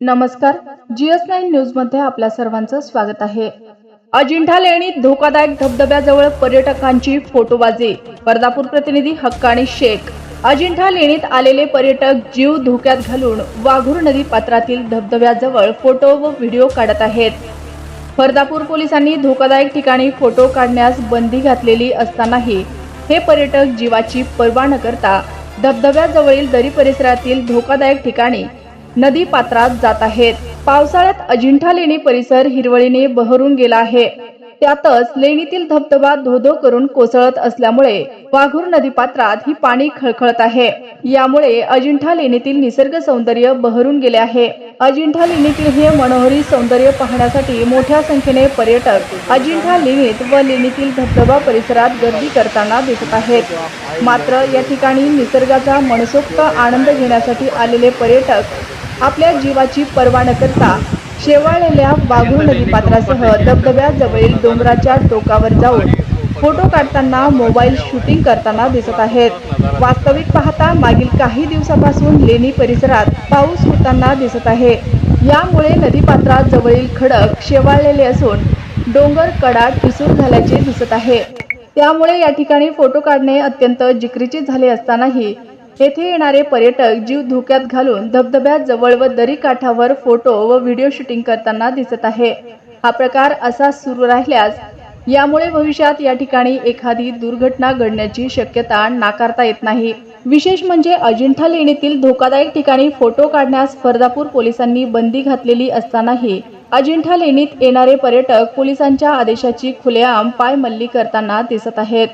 नमस्कार. GS nine न्यूजमध्ये आपल्या सर्वांचं स्वागत आहे. अजिंठा लेणीत धोकादायक धबधब्याजवळ पर्यटकांची फोटोबाजी. वर्धापूर प्रतिनिधी हक्काणी शेख. अजिंठा लेणीत आलेले पर्यटक जीव धोक्यात घालून वाघूर नदी पात्रातील धबधब्याजवळ फोटो व व्हिडिओ काढत आहेत. फरदापूर पोलिसांनी धोकादायक ठिकाणी फोटो काढण्यास बंदी घातलेली असतानाही हे पर्यटक जीवाची पर्वा न करता धबधब्याजवळील दरी परिसरातील धोकादायक ठिकाणी नदी पात्रात जात आहेत. पावसाळ्यात अजिंठा लेणी परिसर हिरवळीने बहरून गेला आहे. त्यातच लेणीतील धबधबा धोधो करून कोसळत असल्यामुळे वाघूर नदी पात्रात ही पाणी खळखळत आहे. यामुळे अजिंठा लेणीतील निसर्ग सौंदर्य बहरून गेले आहे. अजिंठा लेणीतील हे मनोहरी सौंदर्य पाहण्यासाठी मोठ्या संख्येने पर्यटक अजिंठा लेणीत व लेणीतील धबधबा परिसरात गर्दी करताना दिसत आहेत. मात्र या ठिकाणी निसर्गाचा मनसोक्त आनंद घेण्यासाठी आलेले पर्यटक आपल्या जीवाची पर्वा न करता शेवाळलेल्या वाघूर नदीपात्रासह धबधब्याजवळील डोंगराच्या टोकावर जाऊन फोटो काढताना मोबाईल शूटिंग करताना दिसत आहेत. वास्तविक पाहता मागील काही दिवसापासून लेणी परिसरात पाऊस होताना दिसत आहे. यामुळे नदीपात्रात जवळील खडक शेवाळलेले असून डोंगर कडा ठिसूळ झाल्याचे दिसत आहे. त्यामुळे या ठिकाणी फोटो काढणे अत्यंत जिकरीचे झाले असतानाही येथे येणारे पर्यटक जीव धोक्यात घालून धबधब्यात जवळ व दरी काठावर फोटो व व्हिडिओ शूटिंग करताना दिसत आहे. हा प्रकार असा सुरू राहिल्यास यामुळे भविष्यात या ठिकाणी एखादी दुर्घटना घडण्याची शक्यता नाकारता येत नाही. विशेष म्हणजे अजिंठा लेणीतील धोकादायक ठिकाणी फोटो काढण्यास फरदापूर पोलिसांनी बंदी घातलेली असतानाही अजिंठा लेणीत येणारे पर्यटक पोलिसांच्या आदेशाची खुलेआम पायमल्ली करताना दिसत आहेत.